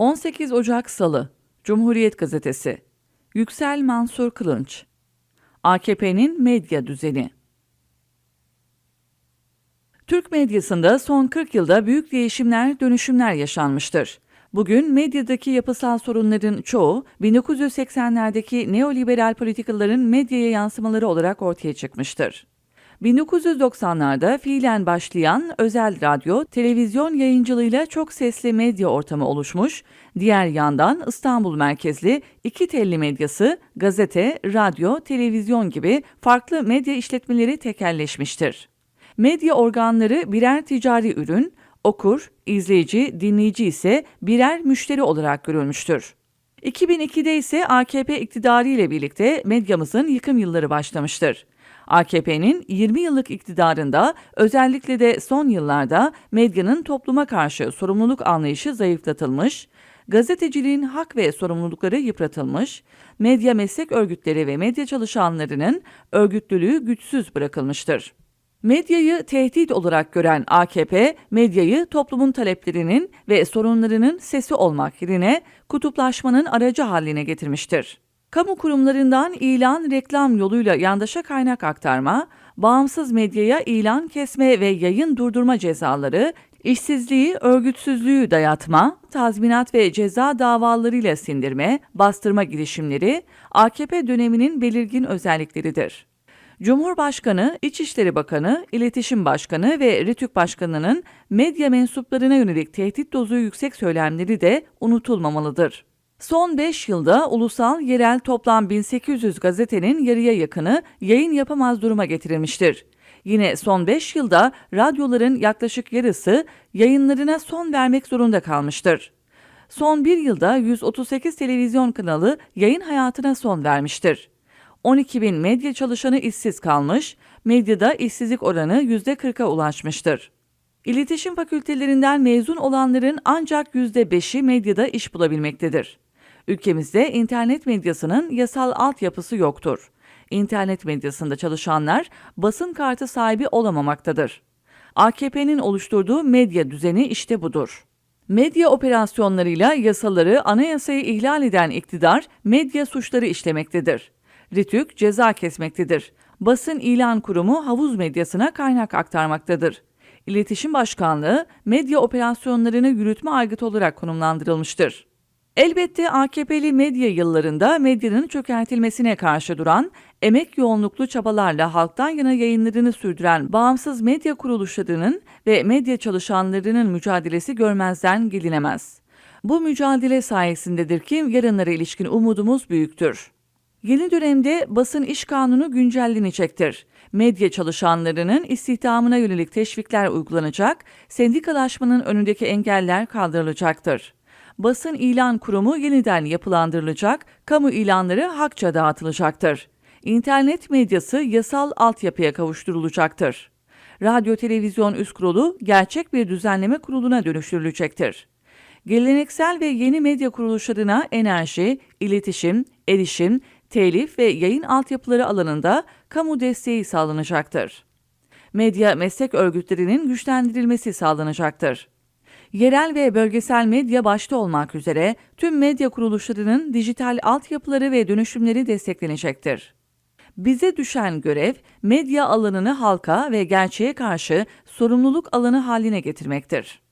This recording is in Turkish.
18 Ocak Salı Cumhuriyet Gazetesi Yüksel Mansur Kılınç AKP'nin medya düzeni Türk medyasında son 40 yılda büyük değişimler, dönüşümler yaşanmıştır. Bugün medyadaki yapısal sorunların çoğu 1980'lerdeki neoliberal politikaların medyaya yansımaları olarak ortaya çıkmıştır. 1990'larda fiilen başlayan özel radyo, televizyon yayıncılığıyla çok sesli medya ortamı oluşmuş, diğer yandan İstanbul merkezli iki telli medyası, gazete, radyo, televizyon gibi farklı medya işletmeleri tekelleşmiştir. Medya organları birer ticari ürün, okur, izleyici, dinleyici ise birer müşteri olarak görülmüştür. 2002'de ise AKP iktidarı ile birlikte medyamızın yıkım yılları başlamıştır. AKP'nin 20 yıllık iktidarında özellikle de son yıllarda medyanın topluma karşı sorumluluk anlayışı zayıflatılmış, gazeteciliğin hak ve sorumlulukları yıpratılmış, medya meslek örgütleri ve medya çalışanlarının örgütlülüğü güçsüz bırakılmıştır. Medyayı tehdit olarak gören AKP, medyayı toplumun taleplerinin ve sorunlarının sesi olmak yerine kutuplaşmanın aracı haline getirmiştir. Kamu kurumlarından ilan, reklam yoluyla yandaşa kaynak aktarma, bağımsız medyaya ilan kesme ve yayın durdurma cezaları, işsizliği, örgütsüzlüğü dayatma, tazminat ve ceza davalarıyla sindirme, bastırma girişimleri AKP döneminin belirgin özellikleridir. Cumhurbaşkanı, İçişleri Bakanı, İletişim Başkanı ve RİTÜK Başkanı'nın medya mensuplarına yönelik tehdit dozu yüksek söylemleri de unutulmamalıdır. Son 5 yılda ulusal yerel toplam 1800 gazetenin yarıya yakını yayın yapamaz duruma getirilmiştir. Yine son 5 yılda radyoların yaklaşık yarısı yayınlarına son vermek zorunda kalmıştır. Son bir yılda 138 televizyon kanalı yayın hayatına son vermiştir. 12 bin medya çalışanı işsiz kalmış, medyada işsizlik oranı %40'a ulaşmıştır. İletişim fakültelerinden mezun olanların ancak %5'i medyada iş bulabilmektedir. Ülkemizde internet medyasının yasal altyapısı yoktur. İnternet medyasında çalışanlar basın kartı sahibi olamamaktadır. AKP'nin oluşturduğu medya düzeni işte budur. Medya operasyonlarıyla yasaları, anayasayı ihlal eden iktidar medya suçları işlemektedir. RİTÜK ceza kesmektedir. Basın ilan kurumu havuz medyasına kaynak aktarmaktadır. İletişim Başkanlığı medya operasyonlarını yürütme aygıtı olarak konumlandırılmıştır. Elbette AKP'li medya yıllarında medyanın çökertilmesine karşı duran, emek yoğunluklu çabalarla halktan yana yayınlarını sürdüren bağımsız medya kuruluşlarının ve medya çalışanlarının mücadelesi görmezden gelinemez. Bu mücadele sayesindedir ki yarınlara ilişkin umudumuz büyüktür. Yeni dönemde basın iş kanunu güncellenecektir. Medya çalışanlarının istihdamına yönelik teşvikler uygulanacak, sendikalaşmanın önündeki engeller kaldırılacaktır. Basın ilan kurumu yeniden yapılandırılacak, kamu ilanları hakça dağıtılacaktır. İnternet medyası yasal altyapıya kavuşturulacaktır. Radyo Televizyon Üst Kurulu gerçek bir düzenleme kuruluna dönüştürülecektir. Geleneksel ve yeni medya kuruluşlarına enerji, iletişim, erişim, telif ve yayın altyapıları alanında kamu desteği sağlanacaktır. Medya meslek örgütlerinin güçlendirilmesi sağlanacaktır. Yerel ve bölgesel medya başta olmak üzere tüm medya kuruluşlarının dijital altyapıları ve dönüşümleri desteklenecektir. Bize düşen görev medya alanını halka ve gerçeğe karşı sorumluluk alanı haline getirmektir.